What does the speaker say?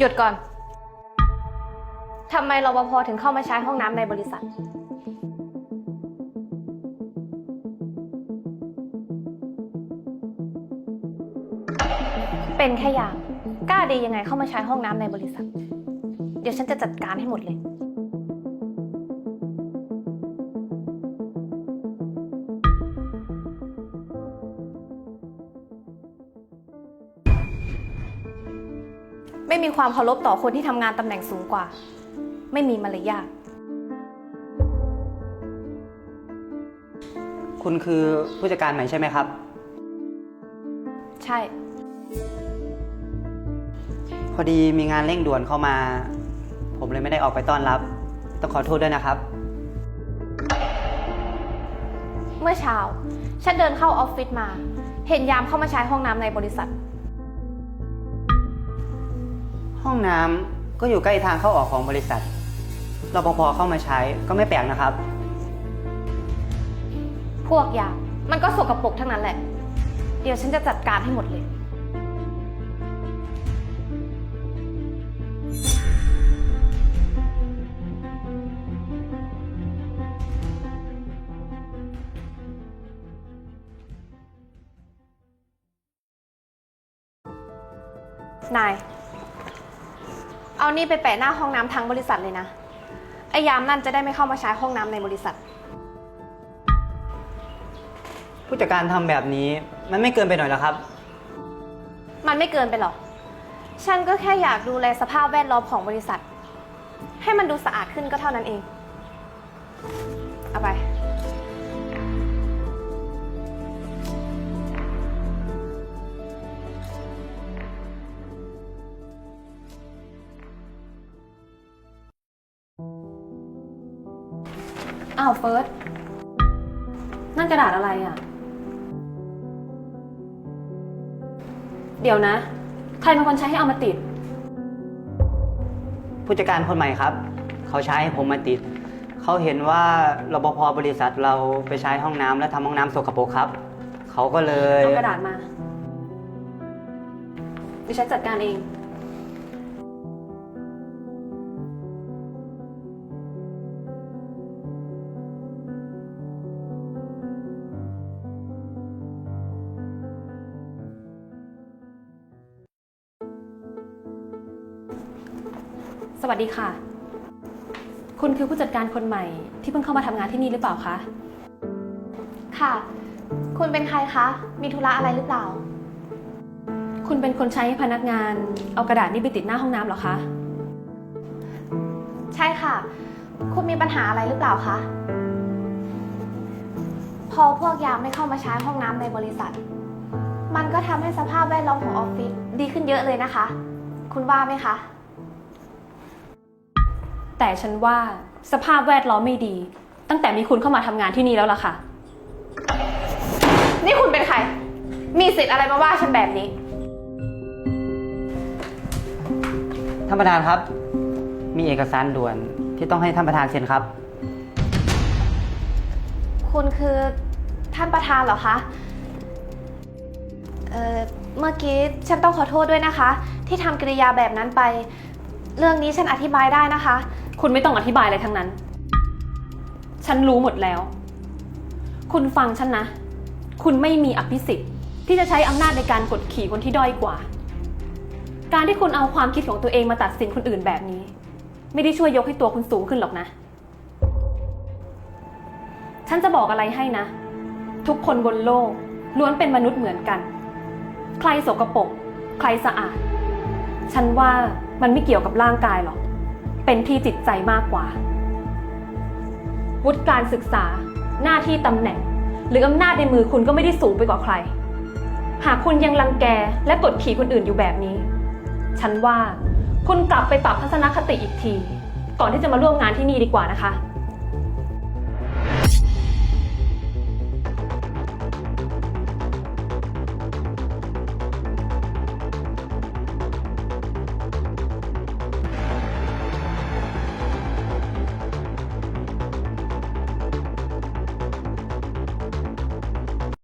หยุดก่อน ทำไมรปภถึงเข้ามาใช้ห้องน้ำในบริษัท เป็นแค่อย่างกล้าดียังไงเข้ามาใช้ห้องน้ำในบริษัท เดี๋ยวฉันจะจัดการให้หมดเลย ไม่มีความเคารพต่อคนที่ทำงานตำแหน่งสูงกว่า ไม่มีมารยาทคุณคือผู้จัดการใหม่ใช่ไหมครับ ใช่ พอดีมีงานเร่งด่วนเข้ามา ผมเลยไม่ได้ออกไปต้อนรับ ต้องขอโทษด้วยนะครับ เมื่อเช้า ฉันเดินเข้าออฟฟิศมา เห็นยามเข้ามาใช้ห้องน้ำในบริษัท ห้องน้ำก็อยู่ใกล้ทางเข้าออกของบริษัทรปภเข้ามาใช้ก็ไม่แปลกนะครับ พวกยามมันก็สกปรกทั้งนั้นแหละ เดี๋ยวฉันจะจัดการให้หมดเลย นาย เอานี่ไปแปะหน้าห้องน้ำทั้งบริษัทเลยนะ ไอยามนั่นจะได้ไม่เข้ามาใช้ห้องน้ำในบริษัท ผู้จัดการทำแบบนี้มันไม่เกินไปหน่อยเหรอครับ มันไม่เกินไปหรอก ฉันก็แค่อยากดูแลสภาพแวดล้อมของบริษัท ให้มันดูสะอาดขึ้นก็เท่านั้นเอง เอาไป อ้าวเฟิร์สนั่นกระดาษอะไรอะ เดี๋ยวนะ ใครเป็นคนใช้ให้เอามาติด ผู้จัดการคนใหม่ครับ เขาใช้ให้ผมมาติด เขาเห็นว่ารปภบริษัทเราไปใช้ห้องน้ำและทำห้องน้ำสกปรกครับ เขาก็เลย เอากระดาษมาดิฉันจัดการเอง สวัสดีค่ะ คุณคือผู้จัดการคนใหม่ที่เพิ่งเข้ามาทำงานที่นี่หรือเปล่าคะ ค่ะ คุณเป็นใครคะ มีธุระอะไรหรือเปล่า คุณเป็นคนใช้ให้พนักงาน เอากระดาษนี้ไปติดหน้าห้องน้ำเหรอคะ ใช่ค่ะ คุณมีปัญหาอะไรหรือเปล่าคะ พอพวกยามไม่เข้ามาใช้ห้องน้ำในบริษัท มันก็ทำให้สภาพแวดล้อมของออฟฟิศดีขึ้นเยอะเลยนะคะ คุณว่าไหมคะ แต่ฉันว่าสภาพแวดล้อมไม่ดี ตั้งแต่มีคุณเข้ามาทำงานที่นี่แล้วล่ะค่ะ นี่คุณเป็นใคร มีสิทธิ์อะไรมาว่าฉันแบบนี้ ท่านประธานครับ มีเอกสารด่วนที่ต้องให้ท่านประธานเซ็นครับ คุณคือท่านประธานเหรอคะ เอ่อ เมื่อกี้ฉันต้องขอโทษด้วยนะคะ ที่ทำกิริยาแบบนั้นไป เรื่องนี้ฉันอธิบายได้นะคะ คุณไม่ต้องอธิบายอะไรทั้งนั้น ฉันรู้หมดแล้ว คุณฟังฉันนะ คุณไม่มีอภิสิทธิ์ ที่จะใช้อำนาจในการกดขี่คนที่ด้อยกว่า การที่คุณเอาความคิดของตัวเองมาตัดสินคนอื่นแบบนี้ ไม่ได้ช่วยยกให้ตัวคุณสูงขึ้นหรอกนะ ฉันจะบอกอะไรให้นะ ทุกคนบนโลกล้วนเป็นมนุษย์เหมือนกัน ใครสกปรกใครสะอาด ฉันว่ามันไม่เกี่ยวกับร่างกายหรอก เป็นที่จิตใจมากกว่า วุฒิการศึกษา หน้าที่ตำแหน่ง หรืออำนาจในมือคุณก็ไม่ได้สูงไปกว่าใคร หากคุณยังรังแกและกดขี่คนอื่นอยู่แบบนี้ ฉันว่าคุณกลับไปปรับทัศนคติอีกที ก่อนที่จะมาร่วมงานที่นี่ดีกว่านะคะ